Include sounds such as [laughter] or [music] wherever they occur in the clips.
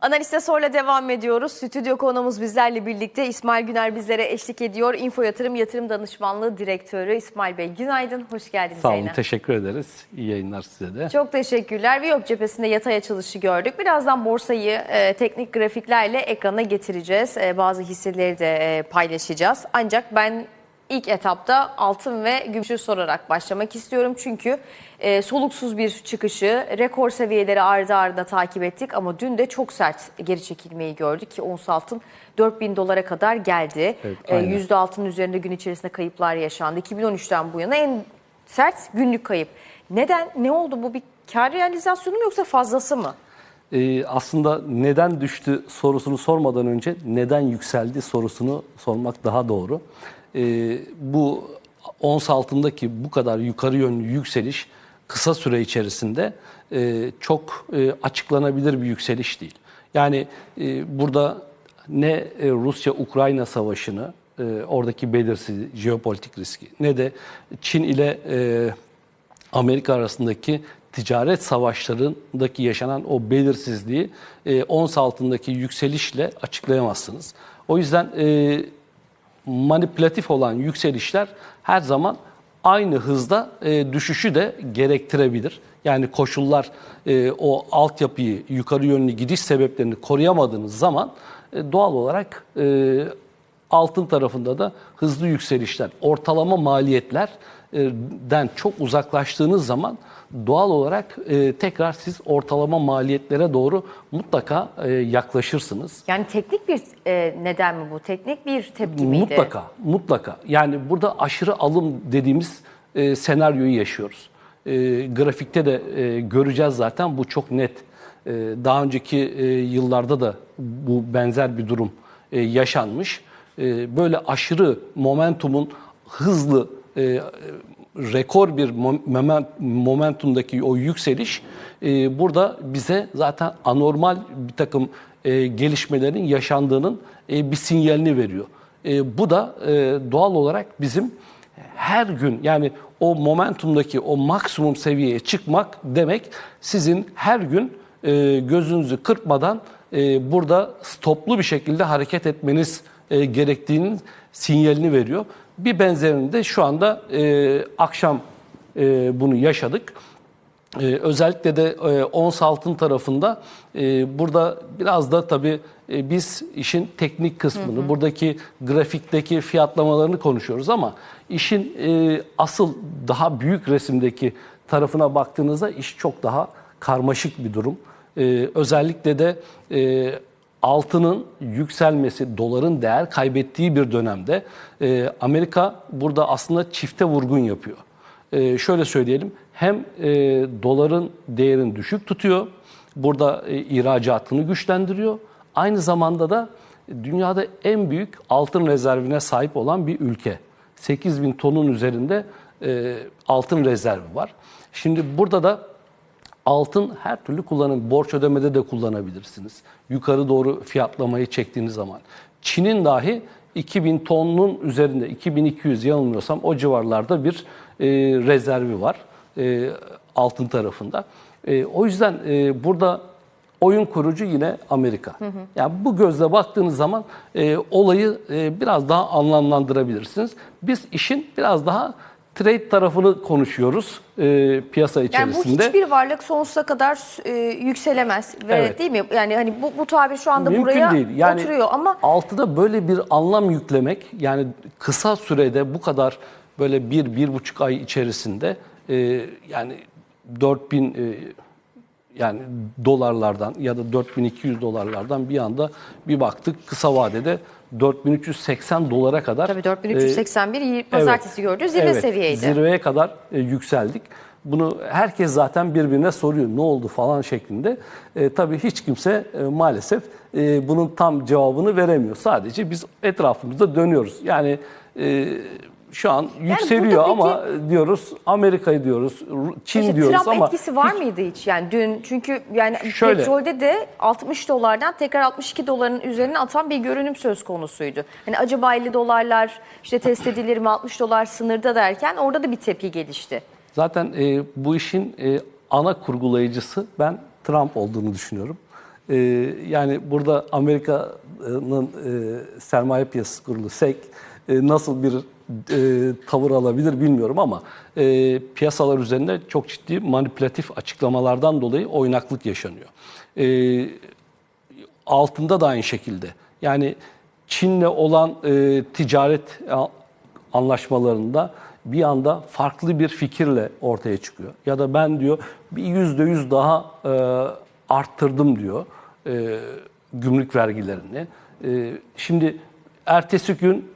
Analiste sorla devam ediyoruz. Stüdyo konuğumuz bizlerle birlikte İsmail Güner bizlere eşlik ediyor. Info Yatırım Yatırım Danışmanlığı Direktörü İsmail Bey. Günaydın, hoş geldiniz Sağ olun, yayına. teşekkür ederiz. İyi yayınlar size de. Çok teşekkürler. Viyop cephesinde yatay açılışı gördük. Birazdan borsayı e, teknik grafiklerle ekrana getireceğiz. E, bazı hisseleri de e, paylaşacağız. Ancak ben ilk etapta altın ve gümüşü sorarak başlamak istiyorum. Çünkü e, soluksuz bir çıkışı, rekor seviyeleri ardı ardına takip ettik. Ama dün de çok sert geri çekilmeyi gördük ki ons altın 4000 dolara kadar geldi. Evet, E, aynen. %6'nın üzerinde gün içerisinde kayıplar yaşandı. 2013'ten bu yana en sert günlük kayıp. Neden? Ne oldu? Bu bir kar realizasyonu mu yoksa fazlası mı? Ee, aslında neden düştü sorusunu sormadan önce neden yükseldi sorusunu sormak daha doğru. Ee, bu ons altındaki bu kadar yukarı yönlü yükseliş kısa süre içerisinde e, çok e, açıklanabilir bir yükseliş değil. Yani e, burada ne e, Rusya-Ukrayna savaşını, e, oradaki belirsiz jeopolitik riski ne de Çin ile e, Amerika arasındaki ticaret savaşlarındaki yaşanan o belirsizliği e, ons altındaki yükselişle açıklayamazsınız. O yüzden e, manipülatif olan yükselişler her zaman aynı hızda e, düşüşü de gerektirebilir. Yani koşullar e, o altyapıyı, yukarı yönlü gidiş sebeplerini koruyamadığınız zaman e, doğal olarak e, altın tarafında da hızlı yükselişler, ortalama maliyetlerden çok uzaklaştığınız zaman doğal olarak e, tekrar siz ortalama maliyetlere doğru mutlaka e, yaklaşırsınız. Yani teknik bir e, neden mi bu? Teknik bir tepki miydi? Mutlaka, mutlaka. Yani burada aşırı alım dediğimiz e, senaryoyu yaşıyoruz. E, grafikte de e, göreceğiz zaten bu çok net. E, daha önceki e, yıllarda da bu benzer bir durum e, yaşanmış. E, böyle aşırı momentumun hızlı e, rekor bir mom- momen- momentumdaki o yükseliş e, burada bize zaten anormal bir takım e, gelişmelerin yaşandığının e, bir sinyalini veriyor. E, bu da e, doğal olarak bizim her gün yani o momentumdaki o maksimum seviyeye çıkmak demek sizin her gün e, gözünüzü kırpmadan e, burada stoplu bir şekilde hareket etmeniz e, gerektiğinin sinyalini veriyor. Bir benzerini de şu anda e, akşam e, bunu yaşadık. Ee, özellikle de e, ons altın tarafında e, burada biraz da tabii e, biz işin teknik kısmını, buradaki grafikteki fiyatlamalarını konuşuyoruz ama işin e, asıl daha büyük resimdeki tarafına baktığınızda iş çok daha karmaşık bir durum. E, özellikle de e, altının yükselmesi, doların değer kaybettiği bir dönemde e, Amerika burada aslında çifte vurgun yapıyor. Ee, şöyle söyleyelim, hem e, doların değerini düşük tutuyor, burada e, ihracatını güçlendiriyor, aynı zamanda da dünyada en büyük altın rezervine sahip olan bir ülke. 8 bin tonun üzerinde e, altın rezervi var. Şimdi burada da altın her türlü kullanın. Borç ödemede de kullanabilirsiniz. Yukarı doğru fiyatlamayı çektiğiniz zaman. Çin'in dahi 2000 tonun üzerinde, 2200 yanılmıyorsam o civarlarda bir e, rezervi var e, altın tarafında. E, o yüzden e, burada oyun kurucu yine Amerika. Yani bu gözle baktığınız zaman e, olayı e, biraz daha anlamlandırabilirsiniz. Biz işin biraz daha trade tarafını konuşuyoruz e, piyasa Yani bu içerisinde. hiçbir varlık sonsuza kadar e, yükselemez ve Evet. değil mi? Yani hani bu, bu tabir şu anda Mümkün buraya değil. Yani oturuyor ama altıda böyle bir anlam yüklemek yani kısa sürede bu kadar böyle bir, bir buçuk ay içerisinde e, yani 4000 e, yani dolarlardan ya da 4200 dolarlardan bir anda bir baktık kısa vadede 4380 dolara kadar tabii e, 4381 iyi- pazartesi gördüğü zirve evet, seviyeydi. Zirveye kadar e, yükseldik. Bunu herkes zaten birbirine soruyor ne oldu falan şeklinde. E, tabii hiç kimse e, maalesef e, bunun tam cevabını veremiyor. Sadece biz etrafımızda dönüyoruz. Yani e, şu an yükseliyor burada ama diyoruz Amerika'yı diyoruz, Ru- Çin İşte diyoruz Trump ama etkisi var mıydı hiç? Yani dün çünkü yani Şöyle. petrolde de 60 dolardan tekrar 62 doların üzerine atan bir görünüm söz konusuydu. Hani acaba 50 dolarlar işte test edilir mi 60 dolar sınırda derken orada da bir tepki gelişti. Zaten e, bu işin e, ana kurgulayıcısı ben Trump olduğunu düşünüyorum. Ee, yani burada Amerika'nın e, sermaye piyasası kurulu SEC e, nasıl bir e, tavır alabilir bilmiyorum ama e, piyasalar üzerinde çok ciddi manipülatif açıklamalardan dolayı oynaklık yaşanıyor. E, altında da aynı şekilde. Yani Çin'le olan e, ticaret anlaşmalarında bir anda farklı bir fikirle ortaya çıkıyor. Ya da ben diyor bir yüzde yüz daha e, arttırdım diyor e, gümrük vergilerini. E, şimdi ertesi gün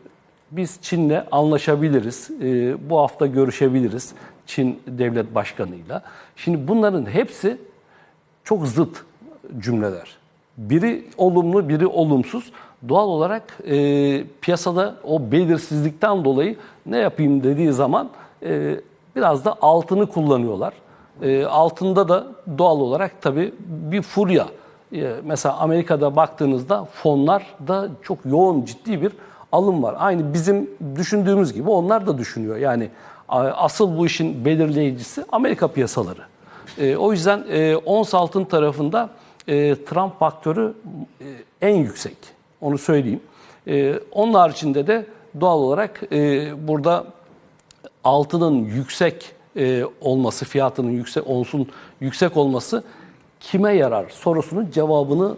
biz Çin'le anlaşabiliriz. E, bu hafta görüşebiliriz Çin devlet başkanıyla. Şimdi bunların hepsi çok zıt cümleler. Biri olumlu, biri olumsuz. Doğal olarak e, piyasada o belirsizlikten dolayı ne yapayım dediği zaman e, biraz da altını kullanıyorlar. E, altında da doğal olarak tabii bir furya. E, mesela Amerika'da baktığınızda fonlarda çok yoğun, ciddi bir alım var. Aynı bizim düşündüğümüz gibi onlar da düşünüyor. Yani asıl bu işin belirleyicisi Amerika piyasaları. E, o yüzden e, ons altın tarafında e, Trump faktörü e, en yüksek. Onu söyleyeyim. E, onun haricinde de doğal olarak e, burada altının yüksek e, olması, fiyatının yüksek, onsun yüksek olması kime yarar sorusunun cevabını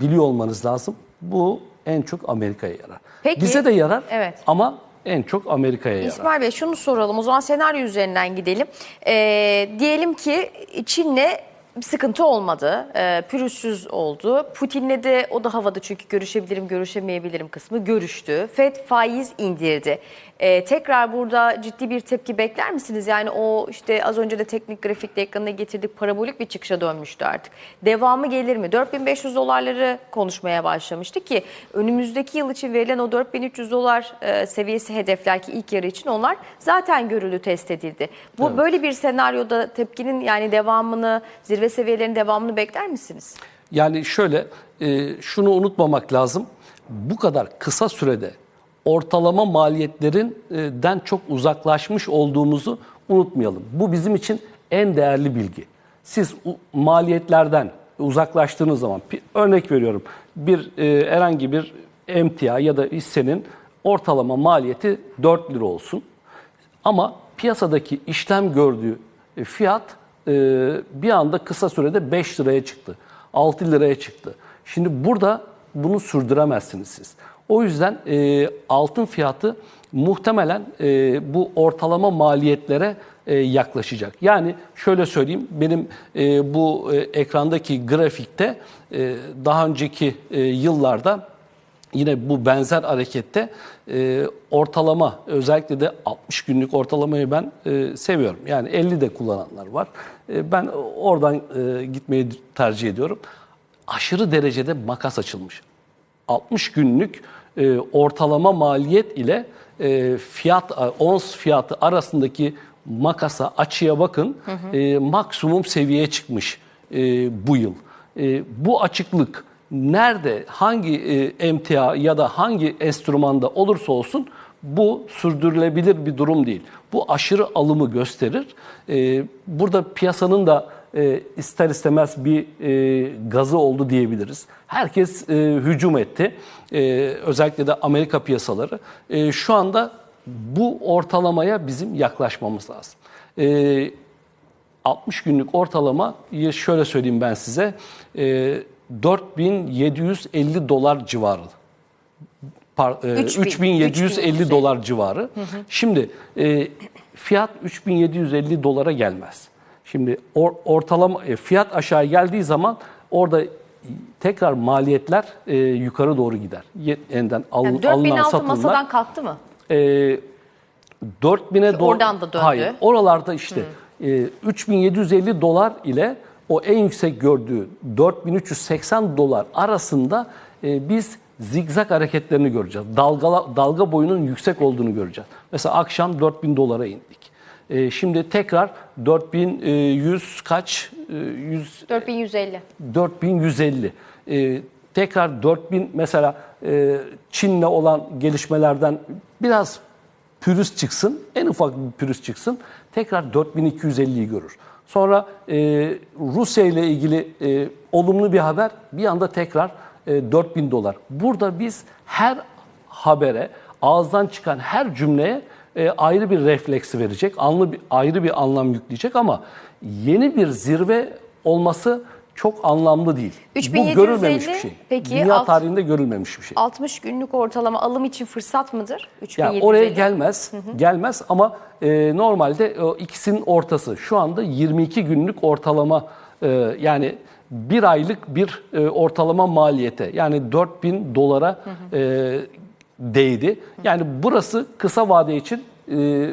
biliyor olmanız lazım. Bu en çok Amerika'ya yarar. Peki. Bize de yarar Evet. ama en çok Amerika'ya yarar. İsmail Bey şunu soralım. O zaman senaryo üzerinden gidelim. Ee, diyelim ki Çin'le bir sıkıntı olmadı. Ee, pürüzsüz oldu. Putin'le de o da havada çünkü görüşebilirim, görüşemeyebilirim kısmı görüştü. FED faiz indirdi. Ee, tekrar burada ciddi bir tepki bekler misiniz? Yani o işte az önce de teknik grafikte ekranına getirdik parabolik bir çıkışa dönmüştü artık. Devamı gelir mi? 4500 dolarları konuşmaya başlamıştık ki önümüzdeki yıl için verilen o 4300 dolar e, seviyesi hedefler ki ilk yarı için onlar zaten görüldü, test edildi. Bu böyle bir senaryoda tepkinin yani devamını, zirve seviyelerinin devamını bekler misiniz? Yani şöyle, e, şunu unutmamak lazım. Bu kadar kısa sürede ortalama maliyetlerinden çok uzaklaşmış olduğumuzu unutmayalım. Bu bizim için en değerli bilgi. Siz maliyetlerden uzaklaştığınız zaman, örnek veriyorum, bir e, herhangi bir emtia ya da hissenin ortalama maliyeti 4 lira olsun. Ama piyasadaki işlem gördüğü e, fiyat e, bir anda kısa sürede 5 liraya çıktı. 6 liraya çıktı. Şimdi burada bunu sürdüremezsiniz siz. O yüzden e, altın fiyatı muhtemelen e, bu ortalama maliyetlere e, yaklaşacak. Yani şöyle söyleyeyim, benim e, bu e, ekrandaki grafikte e, daha önceki e, yıllarda Yine bu benzer harekette e, ortalama özellikle de 60 günlük ortalamayı ben e, seviyorum. Yani 50 de kullananlar var. E, ben oradan e, gitmeyi tercih ediyorum. Aşırı derecede makas açılmış. 60 günlük e, ortalama maliyet ile e, fiyat e, ons fiyatı arasındaki makasa açıya bakın. E, maksimum seviyeye çıkmış e, bu yıl. E, bu açıklık nerede, hangi e, emtia ya da hangi enstrümanda olursa olsun bu sürdürülebilir bir durum değil. Bu aşırı alımı gösterir. E, burada piyasanın da e, ister istemez bir e, gazı oldu diyebiliriz. Herkes e, hücum etti. E, özellikle de Amerika piyasaları. E, şu anda bu ortalamaya bizim yaklaşmamız lazım. E, 60 günlük ortalamayı şöyle söyleyeyim ben size. E, 4750 dolar civarı. Par- e, 3000, 3750 3750 dolar civarı. Şimdi e, fiyat 3750 dolara gelmez. Şimdi or- ortalama e, fiyat aşağı geldiği zaman orada tekrar maliyetler e, yukarı doğru gider. Ye- Yeniden al- Yani alınan 4000 altın satımlar. masadan kalktı mı? E, 4000'e doğru. Oradan da döndü. Hayır, oralarda işte e, 3750 dolar ile o en yüksek gördüğü 4380 dolar arasında e, biz zigzag hareketlerini göreceğiz. Dalga dalga boyunun yüksek olduğunu göreceğiz. Mesela akşam 4000 dolara indik. E, şimdi tekrar 4100 kaç? E, 100 4150. 4150. Ee, tekrar 4000 mesela e, Çin'le olan gelişmelerden biraz pürüz çıksın, en ufak bir pürüz çıksın. Tekrar 4250'yi görür. Sonra e, Rusya ile ilgili e, olumlu bir haber bir anda tekrar e, 4000 dolar. Burada biz her habere, ağızdan çıkan her cümleye e, ayrı bir refleksi verecek, anlı bir, ayrı bir anlam yükleyecek ama yeni bir zirve olması çok anlamlı değil. Bu 3750, görülmemiş bir şey. peki, Dünya alt- tarihinde görülmemiş bir şey. 60 günlük ortalama alım için fırsat mıdır? Ya 3750. oraya gelmez, gelmez ama e, normalde o ikisinin ortası şu anda 22 günlük ortalama e, yani bir aylık bir e, ortalama maliyete yani 4000 dolara e, değdi. Yani burası kısa vade için e,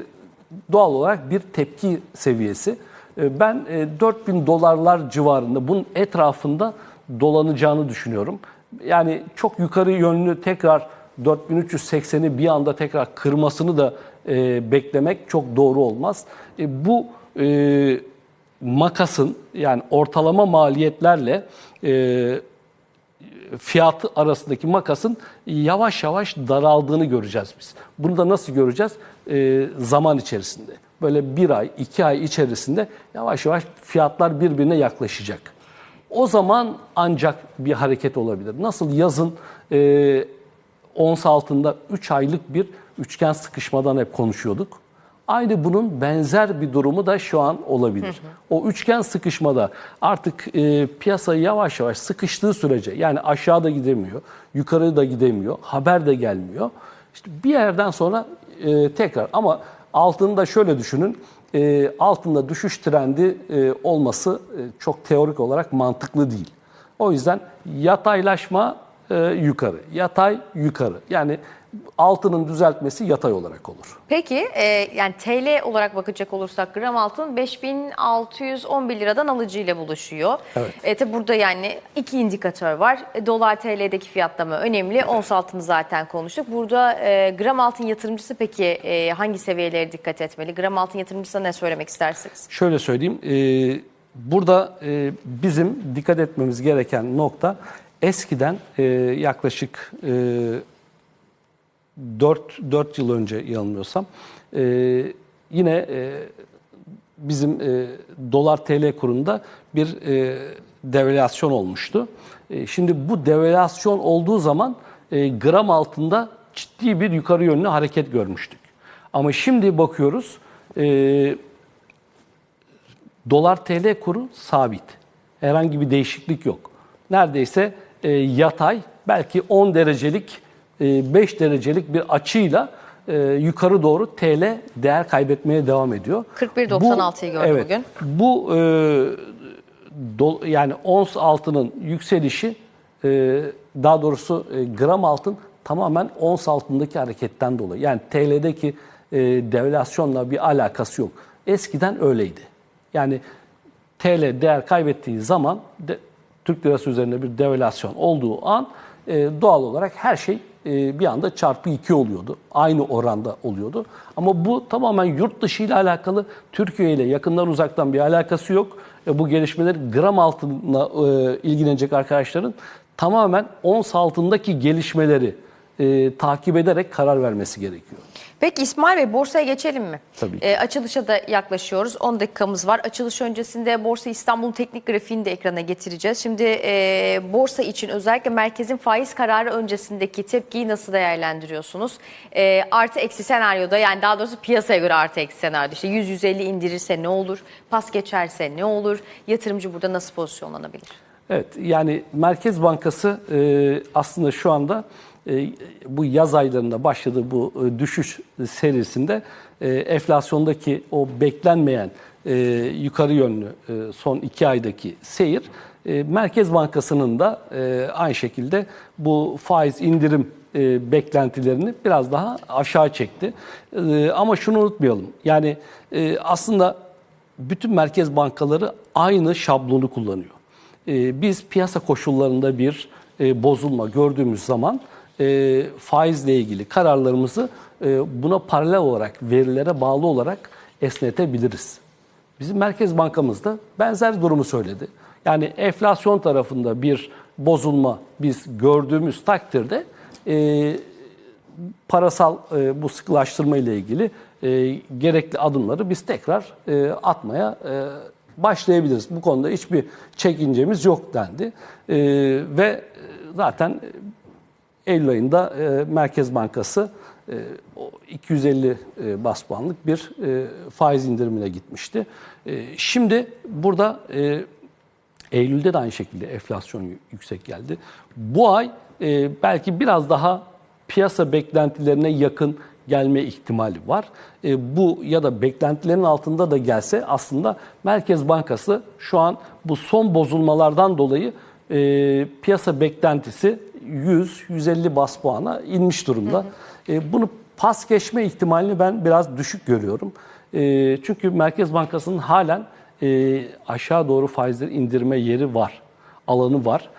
doğal olarak bir tepki seviyesi. E, ben e, 4000 dolarlar civarında bunun etrafında dolanacağını düşünüyorum. Yani çok yukarı yönlü tekrar 4380'i bir anda tekrar kırmasını da e, beklemek çok doğru olmaz. E, bu e, makasın yani ortalama maliyetlerle e, fiyatı arasındaki makasın yavaş yavaş daraldığını göreceğiz biz. Bunu da nasıl göreceğiz? E, zaman içerisinde. Böyle bir ay, iki ay içerisinde yavaş yavaş fiyatlar birbirine yaklaşacak. O zaman ancak bir hareket olabilir. Nasıl yazın e, ons altında 3 aylık bir üçgen sıkışmadan hep konuşuyorduk. Aynı bunun benzer bir durumu da şu an olabilir. O üçgen sıkışmada artık e, piyasa yavaş yavaş sıkıştığı sürece yani aşağıda gidemiyor, yukarıda gidemiyor, haber de gelmiyor. İşte bir yerden sonra e, tekrar ama altını da şöyle düşünün. E, altında düşüş trendi e, olması e, çok teorik olarak mantıklı değil. O yüzden yataylaşma e, yukarı, yatay yukarı. Yani altının düzeltmesi yatay olarak olur. Peki e, yani TL olarak bakacak olursak gram altın 5611 liradan alıcıyla buluşuyor. Evet. E, tabi burada yani iki indikatör var. E, Dolar TL'deki fiyatlama önemli. Ons altını zaten konuştuk. Burada e, gram altın yatırımcısı peki e, hangi seviyelere dikkat etmeli? Gram altın yatırımcısına ne söylemek istersiniz? Şöyle söyleyeyim, e, burada e, bizim dikkat etmemiz gereken nokta eskiden e, yaklaşık e, 4, 4 yıl önce yanılmıyorsam e, yine e, bizim e, dolar TL kurunda bir e, devalüasyon olmuştu. E, şimdi bu devalüasyon olduğu zaman e, gram altında ciddi bir yukarı yönlü hareket görmüştük. Ama şimdi bakıyoruz e, dolar TL kuru sabit. Herhangi bir değişiklik yok. Neredeyse e, yatay belki 10 derecelik e, 5 derecelik bir açıyla e, yukarı doğru TL değer kaybetmeye devam ediyor. 41.96'yı gördüm evet, bugün. Bu e, dol- yani ons altının yükselişi e, daha doğrusu e, gram altın tamamen ons altındaki hareketten dolayı. Yani TL'deki e, devalüasyonla bir alakası yok. Eskiden öyleydi. Yani TL değer kaybettiği zaman de, Türk lirası üzerinde bir devalüasyon olduğu an e, doğal olarak her şey e, bir anda çarpı 2 oluyordu. Aynı oranda oluyordu. Ama bu tamamen yurt dışı ile alakalı Türkiye ile yakından uzaktan bir alakası yok. E, bu gelişmeler gram altına e, ilgilenecek arkadaşların tamamen ons altındaki gelişmeleri e, takip ederek karar vermesi gerekiyor. Peki İsmail Bey borsaya geçelim mi? Tabii ki. E, açılışa da yaklaşıyoruz. 10 dakikamız var. Açılış öncesinde Borsa İstanbul teknik grafiğini de ekrana getireceğiz. Şimdi e, borsa için özellikle merkezin faiz kararı öncesindeki tepkiyi nasıl değerlendiriyorsunuz? E, artı eksi senaryoda yani daha doğrusu piyasaya göre artı eksi senaryoda işte 100-150 indirirse ne olur? Pas geçerse ne olur? Yatırımcı burada nasıl pozisyonlanabilir? Evet yani Merkez Bankası e, aslında şu anda bu yaz aylarında başladığı bu e, düşüş serisinde e, enflasyondaki o beklenmeyen e, yukarı yönlü e, son iki aydaki seyir e, Merkez Bankası'nın da e, aynı şekilde bu faiz indirim e, beklentilerini biraz daha aşağı çekti. E, ama şunu unutmayalım yani e, aslında bütün merkez bankaları aynı şablonu kullanıyor. Biz piyasa koşullarında bir e, bozulma gördüğümüz zaman e, faizle ilgili kararlarımızı e, buna paralel olarak verilere bağlı olarak esnetebiliriz. Bizim Merkez Bankamız da benzer durumu söyledi. Yani enflasyon tarafında bir bozulma biz gördüğümüz takdirde e, parasal e, bu sıkılaştırma ile ilgili e, gerekli adımları biz tekrar e, atmaya e, başlayabiliriz. Bu konuda hiçbir çekincemiz yok dendi. E, ve zaten Eylül ayında e, Merkez Bankası e, o 250 e, bas puanlık bir e, faiz indirimine gitmişti. E, şimdi burada e, Eylül'de de aynı şekilde enflasyon yüksek geldi. Bu ay e, belki biraz daha piyasa beklentilerine yakın gelme ihtimali var. E, bu ya da beklentilerin altında da gelse aslında Merkez Bankası şu an bu son bozulmalardan dolayı e, piyasa beklentisi 100-150 bas puana inmiş durumda. E, bunu pas geçme ihtimalini ben biraz düşük görüyorum. E, çünkü Merkez Bankası'nın halen e, aşağı doğru faizleri indirme yeri var, alanı var.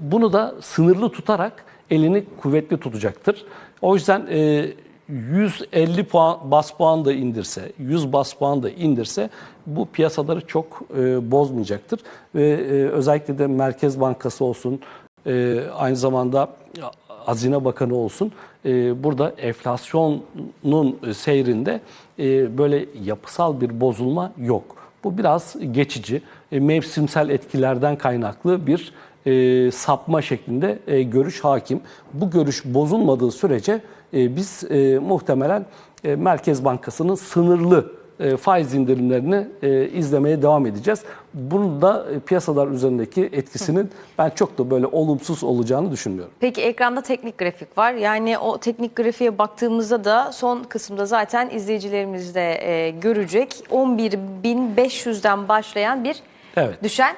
Bunu da sınırlı tutarak elini kuvvetli tutacaktır. O yüzden e, 150 puan bas puan da indirse, 100 bas puan da indirse bu piyasaları çok e, bozmayacaktır. Ve e, özellikle de Merkez Bankası olsun, e, aynı zamanda Hazine Bakanı olsun e, burada enflasyonun seyrinde e, böyle yapısal bir bozulma yok. Bu biraz geçici, e, mevsimsel etkilerden kaynaklı bir e, sapma şeklinde e, görüş hakim. Bu görüş bozulmadığı sürece e, biz e, muhtemelen e, Merkez Bankası'nın sınırlı e, faiz indirimlerini e, izlemeye devam edeceğiz. Bunun da e, piyasalar üzerindeki etkisinin ben çok da böyle olumsuz olacağını düşünmüyorum. Peki ekranda teknik grafik var. Yani o teknik grafiğe baktığımızda da son kısımda zaten izleyicilerimiz de e, görecek. 11.500'den başlayan bir Evet. düşen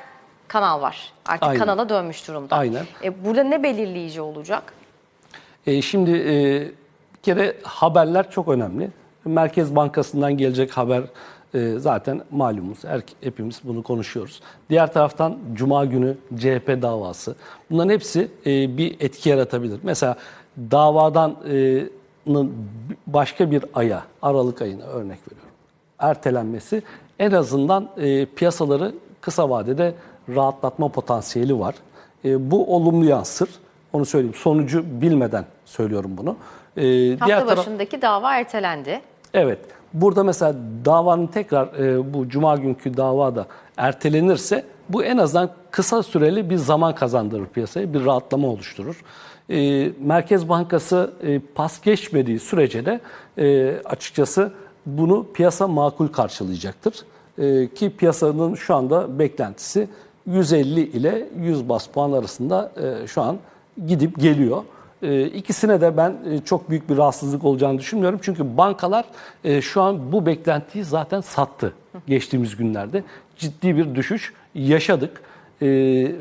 kanal var. Artık Aynen. kanala dönmüş durumda. Aynen. E, burada ne belirleyici olacak? E, şimdi e, bir kere haberler çok önemli. Merkez Bankası'ndan gelecek haber e, zaten malumuz. Her, hepimiz bunu konuşuyoruz. Diğer taraftan Cuma günü CHP davası. Bunların hepsi e, bir etki yaratabilir. Mesela davadan e, başka bir aya, Aralık ayına örnek veriyorum. Ertelenmesi en azından e, piyasaları kısa vadede rahatlatma potansiyeli var. E, bu olumlu yansır. Onu söyleyeyim. Sonucu bilmeden söylüyorum bunu. E, Hafta diğer başındaki dava ertelendi. Evet. Burada mesela davanın tekrar e, bu cuma günkü dava da ertelenirse bu en azından kısa süreli bir zaman kazandırır piyasaya, bir rahatlama oluşturur. E, Merkez Bankası e, pas geçmediği sürece de e, açıkçası bunu piyasa makul karşılayacaktır. E, ki piyasanın şu anda beklentisi 150 ile 100 bas puan arasında e, şu an gidip geliyor. E, İkisine de ben e, çok büyük bir rahatsızlık olacağını düşünmüyorum. Çünkü bankalar e, şu an bu beklentiyi zaten sattı geçtiğimiz günlerde. Ciddi bir düşüş yaşadık. E,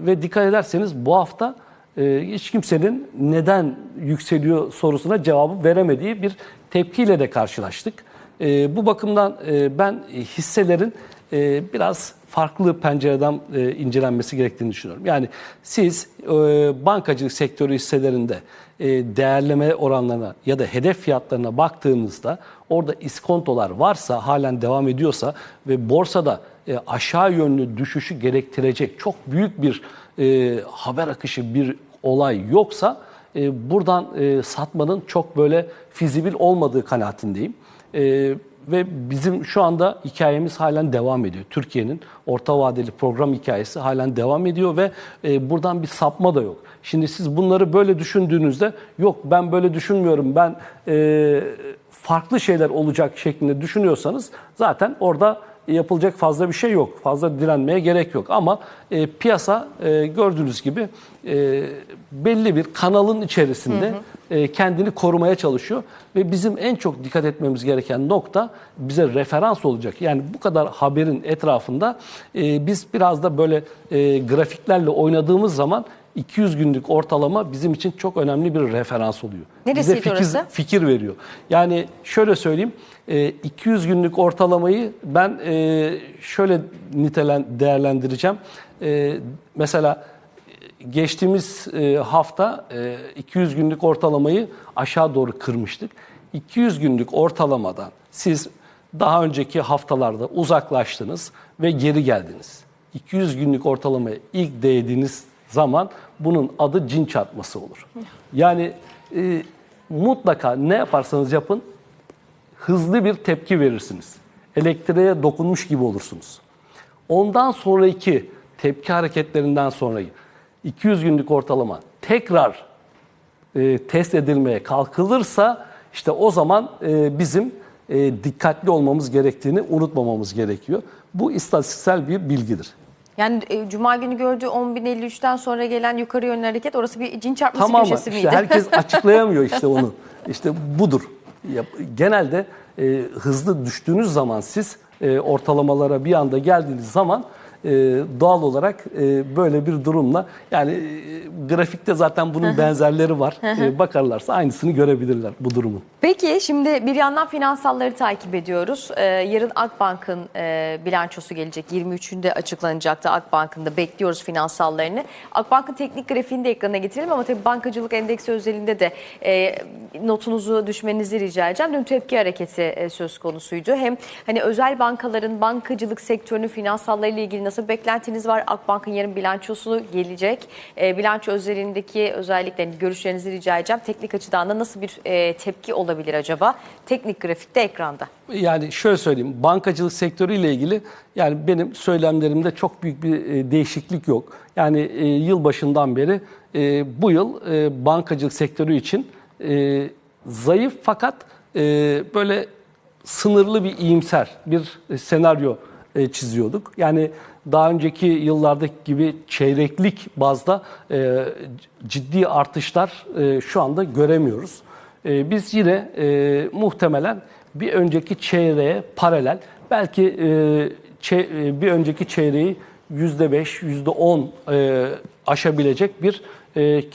Ve dikkat ederseniz bu hafta e, hiç kimsenin neden yükseliyor sorusuna cevabı veremediği bir tepkiyle de karşılaştık. E, Bu bakımdan ben hisselerin biraz farklı pencereden e, incelenmesi gerektiğini düşünüyorum. Yani siz e, bankacılık sektörü hisselerinde e, değerleme oranlarına ya da hedef fiyatlarına baktığınızda orada iskontolar varsa, halen devam ediyorsa ve borsada e, aşağı yönlü düşüşü gerektirecek çok büyük bir e, haber akışı bir olay yoksa e, buradan e, satmanın çok böyle fizibil olmadığı kanaatindeyim. E, ve bizim şu anda hikayemiz halen devam ediyor. Türkiye'nin orta vadeli program hikayesi halen devam ediyor ve e, buradan bir sapma da yok. Şimdi siz bunları böyle düşündüğünüzde yok ben böyle düşünmüyorum ben e, farklı şeyler olacak şeklinde düşünüyorsanız zaten orada yapılacak fazla bir şey yok. Fazla direnmeye gerek yok. Ama e, piyasa e, gördüğünüz gibi e, belli bir kanalın içerisinde e, kendini korumaya çalışıyor. Ve bizim en çok dikkat etmemiz gereken nokta bize referans olacak. Yani bu kadar haberin etrafında e, biz biraz da böyle e, grafiklerle oynadığımız zaman 200 günlük ortalama bizim için çok önemli bir referans oluyor. Neresiydi Bize fikir, orası? fikir veriyor. Yani şöyle söyleyeyim, e, 200 günlük ortalamayı ben e, şöyle nitelen değerlendireceğim. E, Mesela e, geçtiğimiz e, hafta e, 200 günlük ortalamayı aşağı doğru kırmıştık. 200 günlük ortalamadan siz daha önceki haftalarda uzaklaştınız ve geri geldiniz. 200 günlük ortalamaya ilk değdiğiniz zaman bunun adı cin çarpması olur. Yani e, mutlaka ne yaparsanız yapın hızlı bir tepki verirsiniz. Elektriğe dokunmuş gibi olursunuz. Ondan sonraki tepki hareketlerinden sonra 200 günlük ortalama tekrar e, test edilmeye kalkılırsa işte o zaman e, bizim e, dikkatli olmamız gerektiğini unutmamamız gerekiyor. Bu istatistiksel bir bilgidir. Yani e, Cuma günü gördüğü 10.053'ten sonra gelen yukarı yönlü hareket orası bir cin çarpması Tamam köşesi İşte miydi? herkes [laughs] açıklayamıyor işte onu. İşte budur. Genelde e, hızlı düştüğünüz zaman siz e, ortalamalara bir anda geldiğiniz zaman e, doğal olarak e, böyle bir durumla yani e, grafikte zaten bunun benzerleri var. E, bakarlarsa aynısını görebilirler bu durumun. Peki şimdi bir yandan finansalları takip ediyoruz. Ee, yarın Akbank'ın e, bilançosu gelecek. 23'ünde açıklanacaktı Akbank'ın da bekliyoruz finansallarını. Akbank'ın teknik grafiğini de ekrana getirelim ama tabii bankacılık endeksi özelinde de e, notunuzu düşmenizi rica edeceğim. Dün tepki hareketi e, söz konusuydu. Hem hani özel bankaların bankacılık sektörünün finansallarıyla ilgili nasıl beklentiniz var? Akbank'ın yarın bilançosu gelecek. E, bilanço özelindeki özellikle hani görüşlerinizi rica edeceğim. Teknik açıdan da nasıl bir e, tepki olabilir acaba? Teknik grafikte ekranda. Yani şöyle söyleyeyim, bankacılık sektörüyle ilgili yani benim söylemlerimde çok büyük bir e, değişiklik yok. Yani e, yıl başından beri e, bu yıl e, bankacılık sektörü için e, zayıf fakat e, böyle sınırlı bir iyimser bir e, senaryo e, çiziyorduk. Yani daha önceki yıllardaki gibi çeyreklik bazda e, ciddi artışlar e, şu anda göremiyoruz. Biz yine muhtemelen bir önceki çeyreğe paralel belki bir önceki çeyreği %5, %10 e, aşabilecek bir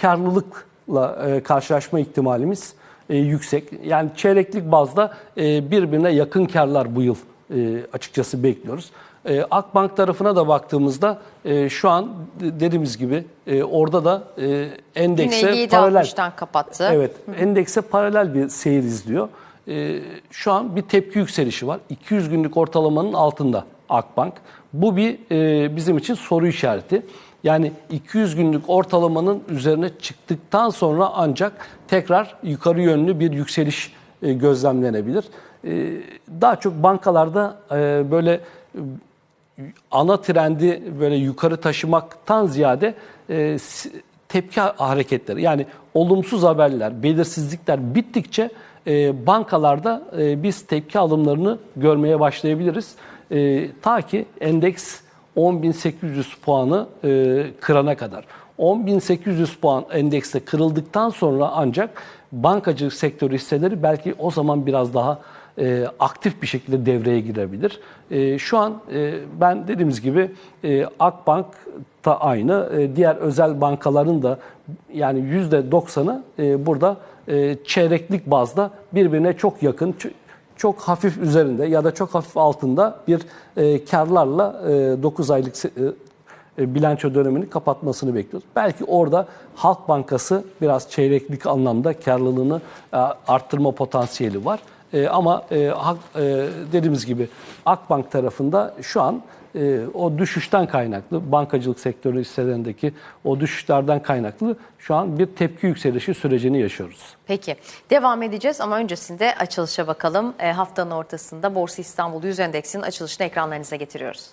karlılıkla karşılaşma ihtimalimiz yüksek. Yani çeyreklik bazda birbirine yakın karlar bu yıl e, açıkçası bekliyoruz. E, Akbank tarafına da baktığımızda e, şu an dediğimiz gibi e, orada da e, endekse paralel. 7.60'tan kapattı. Evet, endekse paralel bir seyir izliyor. Şu an bir tepki yükselişi var. 200 günlük ortalamanın altında Akbank. Bu bir e, bizim için soru işareti. Yani 200 günlük ortalamanın üzerine çıktıktan sonra ancak tekrar yukarı yönlü bir yükseliş e, gözlemlenebilir. E, daha çok bankalarda e, böyle ana trendi böyle yukarı taşımaktan ziyade tepki hareketleri yani olumsuz haberler, belirsizlikler bittikçe bankalarda biz tepki alımlarını görmeye başlayabiliriz. Ta ki endeks 10.800 puanı kırana kadar. 10.800 puan endekste kırıldıktan sonra ancak bankacılık sektörü hisseleri belki o zaman biraz daha e, aktif bir şekilde devreye girebilir. E, şu an e, ben dediğimiz gibi e, Akbank da aynı, e, diğer özel bankaların da yani %90'ı e, burada e, çeyreklik bazda birbirine çok yakın, çok hafif üzerinde ya da çok hafif altında bir e, karlarla e, 9 aylık e, bilanço dönemini kapatmasını bekliyoruz. Belki orada Halk Bankası biraz çeyreklik anlamda karlılığını e, arttırma potansiyeli var. E, ama e, e, dediğimiz gibi Akbank tarafında şu an e, o düşüşten kaynaklı, bankacılık sektörü hisselerindeki o düşüşlerden kaynaklı şu an bir tepki yükselişi sürecini yaşıyoruz. Peki devam edeceğiz ama öncesinde açılışa bakalım. E, haftanın ortasında Borsa İstanbul 100 Endeks'in açılışını ekranlarınıza getiriyoruz.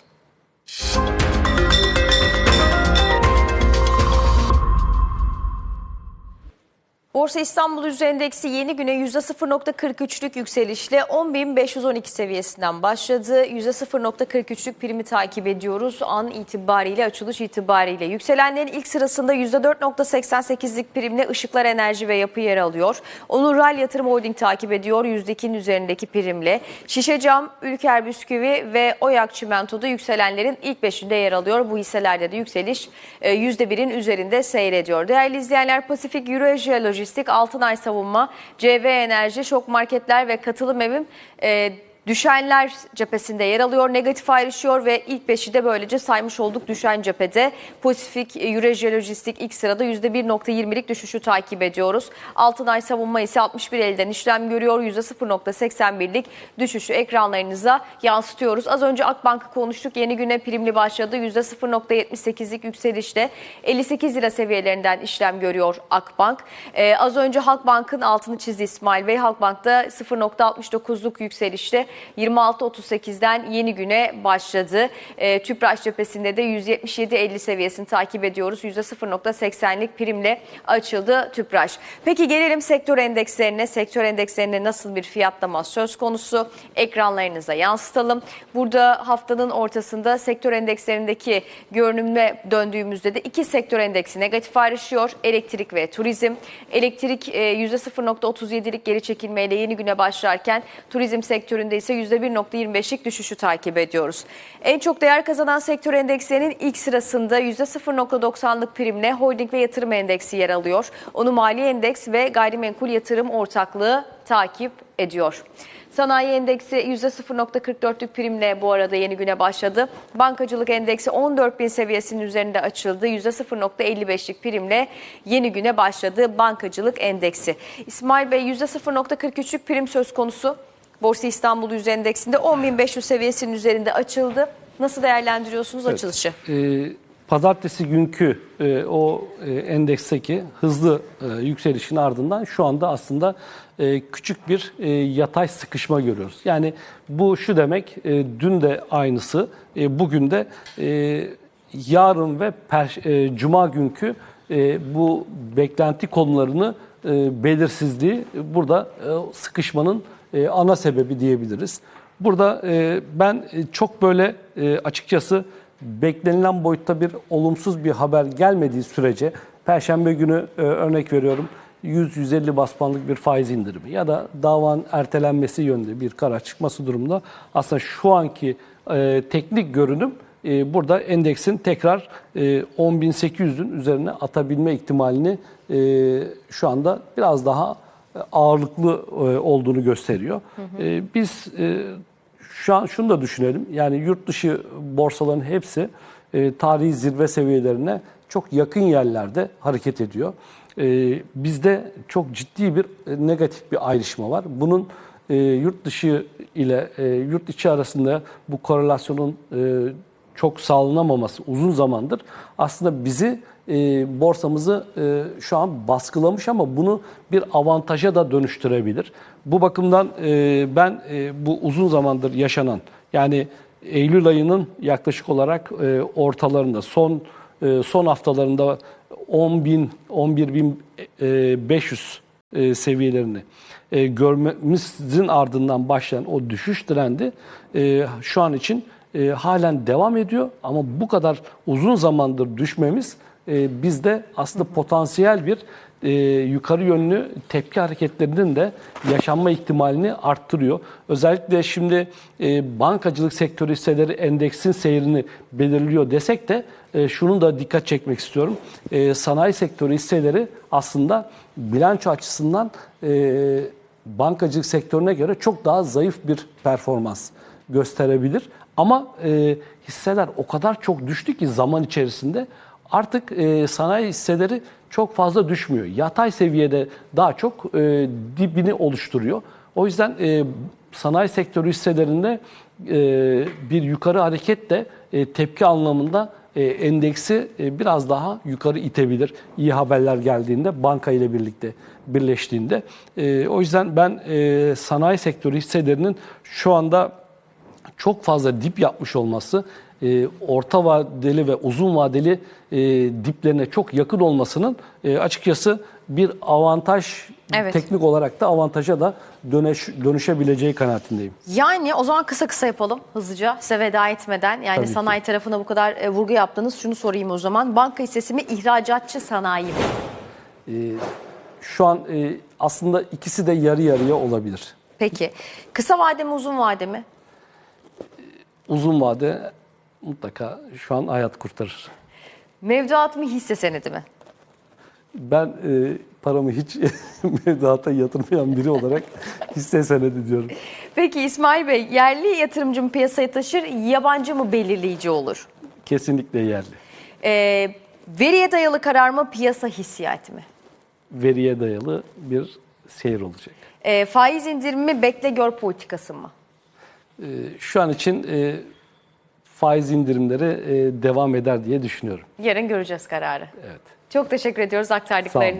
Borsa İstanbul Yüzde Endeksi yeni güne %0.43'lük yükselişle 10.512 seviyesinden başladı. %0.43'lük primi takip ediyoruz. An itibariyle, açılış itibariyle. Yükselenlerin ilk sırasında %4.88'lik primle Işıklar Enerji ve Yapı yer alıyor. Onur Ral Yatırım Holding takip ediyor %2'nin üzerindeki primle. Şişe Cam, Ülker Bisküvi ve Oyak Çimento'da yükselenlerin ilk beşinde yer alıyor. Bu hisselerde de yükseliş e, %1'in üzerinde seyrediyor. Değerli izleyenler Pasifik Eurasia Lojistik, Altınay Savunma, CV Enerji, Şok Marketler ve Katılım Evim e, düşenler cephesinde yer alıyor. Negatif ayrışıyor ve ilk beşi de böylece saymış olduk düşen cephede. Pasifik Eurasia Lojistik ilk sırada %1.20'lik düşüşü takip ediyoruz. Altınay Savunma ise 61 elden işlem görüyor. %0.81'lik düşüşü ekranlarınıza yansıtıyoruz. Az önce Akbank'ı konuştuk. Yeni güne primli başladı. %0.78'lik yükselişte 58 lira seviyelerinden işlem görüyor Akbank. Ee, az önce Halkbank'ın altını çizdi İsmail Bey. Halkbank'ta 0.69'luk yükselişte 26.38'den yeni güne başladı. E, Tüpraş cephesinde de 177.50 seviyesini takip ediyoruz. %0.80'lik primle açıldı Tüpraş. Peki gelelim sektör endekslerine. Sektör endekslerinde nasıl bir fiyatlama söz konusu? Ekranlarınıza yansıtalım. Burada haftanın ortasında sektör endekslerindeki görünüme döndüğümüzde de iki sektör endeksi negatif ayrışıyor. Elektrik ve turizm. Elektrik e, %0.37'lik geri çekilmeyle yeni güne başlarken turizm sektöründe ise %1.25'lik düşüşü takip ediyoruz. En çok değer kazanan sektör endekslerinin ilk sırasında %0.90'lık primle holding ve yatırım endeksi yer alıyor. Onu mali endeks ve gayrimenkul yatırım ortaklığı takip ediyor. Sanayi endeksi %0.44'lük primle bu arada yeni güne başladı. Bankacılık endeksi 14.000 seviyesinin üzerinde açıldı. %0.55'lik primle yeni güne başladı bankacılık endeksi. İsmail Bey %0.43'lük prim söz konusu. Borsa İstanbul Yüz Endeksinde 10.500 seviyesinin üzerinde açıldı. Nasıl değerlendiriyorsunuz açılışı? Ee, pazartesi günkü e, o e, endeksteki hızlı e, yükselişin ardından şu anda aslında e, küçük bir e, yatay sıkışma görüyoruz. Yani bu şu demek, e, dün de aynısı, e, bugün de e, yarın ve per, e, cuma günkü e, bu beklenti konularını e, belirsizliği burada e, sıkışmanın e, ana sebebi diyebiliriz. Burada e, ben e, çok böyle e, açıkçası beklenilen boyutta bir olumsuz bir haber gelmediği sürece Perşembe günü e, örnek veriyorum 100-150 bas puanlık bir faiz indirimi ya da davanın ertelenmesi yönünde bir karar çıkması durumunda aslında şu anki e, teknik görünüm e, burada endeksin tekrar e, 10.800'ün üzerine atabilme ihtimalini e, şu anda biraz daha ağırlıklı e, olduğunu gösteriyor. E, Biz e, şu an şunu da düşünelim. Yani yurt dışı borsaların hepsi tarihi zirve seviyelerine çok yakın yerlerde hareket ediyor. Bizde çok ciddi bir negatif bir ayrışma var. Bunun yurt dışı ile yurt içi arasında bu korelasyonun çok sağlanamaması uzun zamandır aslında bizi e, borsamızı e, şu an baskılamış ama bunu bir avantaja da dönüştürebilir. Bu bakımdan e, ben e, bu uzun zamandır yaşanan yani Eylül ayının yaklaşık olarak e, ortalarında son e, son haftalarında 10 bin 11 bin e, 500 e, seviyelerini e, görmemizin ardından başlayan o düşüş trendi e, şu an için e, halen devam ediyor ama bu kadar uzun zamandır düşmemiz e, bizde aslında potansiyel bir e, yukarı yönlü tepki hareketlerinin de yaşanma ihtimalini arttırıyor. Özellikle şimdi e, bankacılık sektörü hisseleri endeksin seyrini belirliyor desek de e, şunun da dikkat çekmek istiyorum. E, sanayi sektörü hisseleri aslında bilanço açısından e, bankacılık sektörüne göre çok daha zayıf bir performans gösterebilir. Ama e, hisseler o kadar çok düştü ki zaman içerisinde artık e, sanayi hisseleri çok fazla düşmüyor. Yatay seviyede daha çok e, dibini oluşturuyor. O yüzden e, sanayi sektörü hisselerinde e, bir yukarı hareket de e, tepki anlamında e, endeksi e, biraz daha yukarı itebilir. İyi haberler geldiğinde banka ile birlikte birleştiğinde. E, o yüzden ben e, sanayi sektörü hisselerinin şu anda çok fazla dip yapmış olması, e, orta vadeli ve uzun vadeli e, diplerine çok yakın olmasının e, açıkçası bir avantaj, Evet. teknik olarak da avantaja da dönüş, dönüşebileceği kanaatindeyim. Yani o zaman kısa kısa yapalım hızlıca size veda etmeden. Yani Tabii ki. sanayi tarafına bu kadar e, vurgu yaptınız. Şunu sorayım o zaman. Banka hissesi mi ihracatçı sanayi mi? E, şu an e, aslında ikisi de yarı yarıya olabilir. Peki kısa vade mi uzun vade mi? Uzun vade mutlaka şu an hayat kurtarır. Mevduat mı hisse senedi mi? Ben e, paramı hiç [laughs] mevduata yatırmayan biri olarak [laughs] hisse senedi diyorum. Peki İsmail Bey yerli yatırımcı mı piyasaya taşır yabancı mı belirleyici olur? Kesinlikle yerli. Ee, veriye dayalı karar mı piyasa hissiyatı mı? Veriye dayalı bir seyir olacak. Ee, faiz indirimi mi bekle gör politikası mı? E, şu an için e, faiz indirimleri e, devam eder diye düşünüyorum. Yarın göreceğiz kararı. Evet. Çok teşekkür ediyoruz aktardıklarınız